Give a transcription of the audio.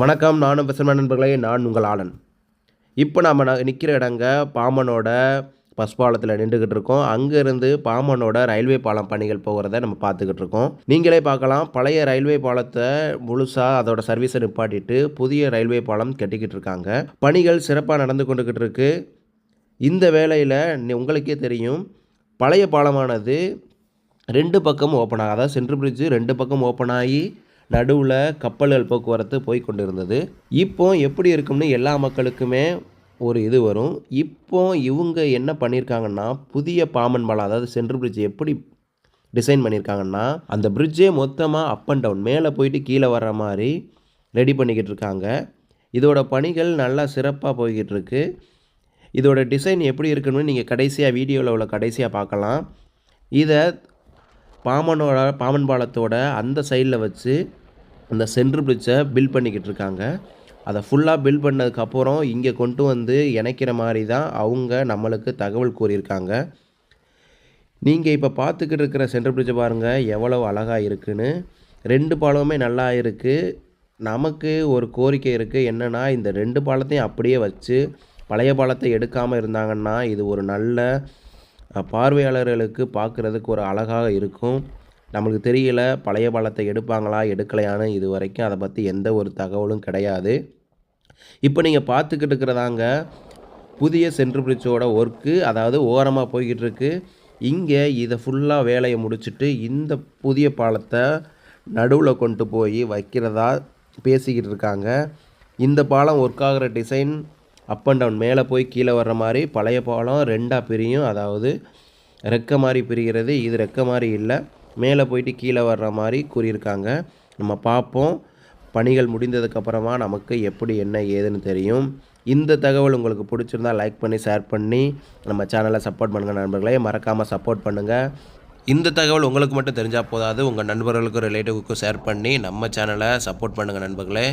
வணக்கம் நானும் பெசன்மேன் நண்பர்களே நான் உங்கள் ஆளன் இப்போ நம்ம ந நிற்கிற இடங்க பாமனோட பஸ் பாலத்தில் நின்றுக்கிட்டு இருக்கோம். அங்கேருந்து பாமனோட ரயில்வே பாலம் பணிகள் போகிறத நம்ம பார்த்துக்கிட்டு இருக்கோம். நீங்களே பார்க்கலாம். பழைய ரயில்வே பாலத்தை முழுசாக அதோட சர்வீஸை நிப்பாட்டிட்டு புதிய ரயில்வே பாலம் கட்டிக்கிட்டு இருக்காங்க. பணிகள் சிறப்பாக நடந்து கொண்டுக்கிட்டு இருக்கு. இந்த வேலையில் உங்களுக்கே தெரியும். பழைய பாலமானது ரெண்டு பக்கமும் ஓப்பன் ஆகும் அதாவது சென்ட்ரல் பிரிட்ஜு ரெண்டு பக்கம் ஓப்பன் ஆகி நடுவில் கப்பல்கள் போக்குவரத்து போய் கொண்டிருந்தது. இப்போ எப்படி இருக்கும்னு எல்லா மக்களுக்குமே ஒரு இது வரும். இப்போ இவங்க என்ன பண்ணியிருக்காங்கன்னா புதிய பாமன் பாலம் அதாவது சென்ட்ரல் பிரிட்ஜ் எப்படி டிசைன் பண்ணியிருக்காங்கன்னா அந்த பிரிட்ஜே மொத்தமாக அப் அண்ட் டவுன் மேலே போயிட்டு கீழே வர்ற மாதிரி ரெடி பண்ணிக்கிட்டு இருக்காங்க. இதோட பணிகள் நல்லா சிறப்பாக போய்கிட்டு இருக்கு. இதோட டிசைன் எப்படி இருக்குன்னு நீங்கள் கடைசியாக வீடியோவில் உள்ள கடைசியாக பார்க்கலாம். இதை பாமனோட பாமன் பாலத்தோட அந்த சைடில் வச்சு அந்த சென்ட்ரு பிரிட்ஜை பில்ட் பண்ணிக்கிட்டு இருக்காங்க அதை ஃபுல்லாக பில்ட் பண்ணதுக்கப்புறம் இங்கே கொண்டு வந்து இணைக்கிற மாதிரி தான் அவங்க நம்மளுக்கு தகவல் கூறியிருக்காங்க. நீங்கள் இப்போ பார்த்துக்கிட்டு இருக்கிற சென்ட்ரு பிரிட்ஜை பாருங்கள் எவ்வளோ அழகாக இருக்குன்னு. ரெண்டு பாலமுமே நல்லா இருக்குது நமக்கு ஒரு கோரிக்கை இருக்குது என்னென்னா இந்த ரெண்டு பாலத்தையும் அப்படியே வச்சு பழைய பாலத்தை எடுக்காமல் இருந்தாங்கன்னா இது ஒரு நல்ல பார்வையாளர்களுக்கு பார்க்குறதுக்கு ஒரு அழகாக இருக்கும். நம்மளுக்கு தெரியல பழைய பாலத்தை எடுப்பாங்களா எடுக்கலையான்னு இது வரைக்கும் அதை பற்றி எந்த ஒரு தகவலும் கிடையாது. இப்போ நீங்கள் பார்த்துக்கிட்டு இருக்கிறதாங்க புதிய சென்ட்ரு பிரிட்ஜோட ஒர்க்கு அதாவது ஓரமாக போய்கிட்டு இருக்கு. இங்கே இதை ஃபுல்லாக வேலையை முடிச்சுட்டு இந்த புதிய பாலத்தை நடுவில் கொண்டு போய் வைக்கிறதா பேசிக்கிட்டு இருக்காங்க. இந்த பாலம் ஒர்க் ஆகிற டிசைன் அப் அண்ட் டவுன் மேலே போய் கீழே வர்ற மாதிரி பழைய பாலம் ரெண்டாக பிரியும். அதாவது ரெக்க மாதிரி பிரிகிறது இது ரெக்க மாதிரி இல்லை. மேலே போயிட்டு கீழே வர்ற மாதிரி கூறியிருக்காங்க. நம்ம பார்ப்போம். பணிகள் முடிந்ததுக்கப்புறமா நமக்கு எப்படி என்ன ஏதுன்னு தெரியும். இந்த தகவல் உங்களுக்கு பிடிச்சிருந்தா லைக் பண்ணி ஷேர் பண்ணி நம்ம சேனலை சப்போர்ட் பண்ணுங்கள் நண்பர்களே. மறக்காமல் சப்போர்ட் பண்ணுங்கள் இந்த தகவல் உங்களுக்கு மட்டும் தெரிஞ்சால் போதாது. உங்கள் நண்பர்களுக்கும் ரிலேட்டிவ்க்கும் ஷேர் பண்ணி நம்ம சேனலை சப்போர்ட் பண்ணுங்கள் நண்பர்களே.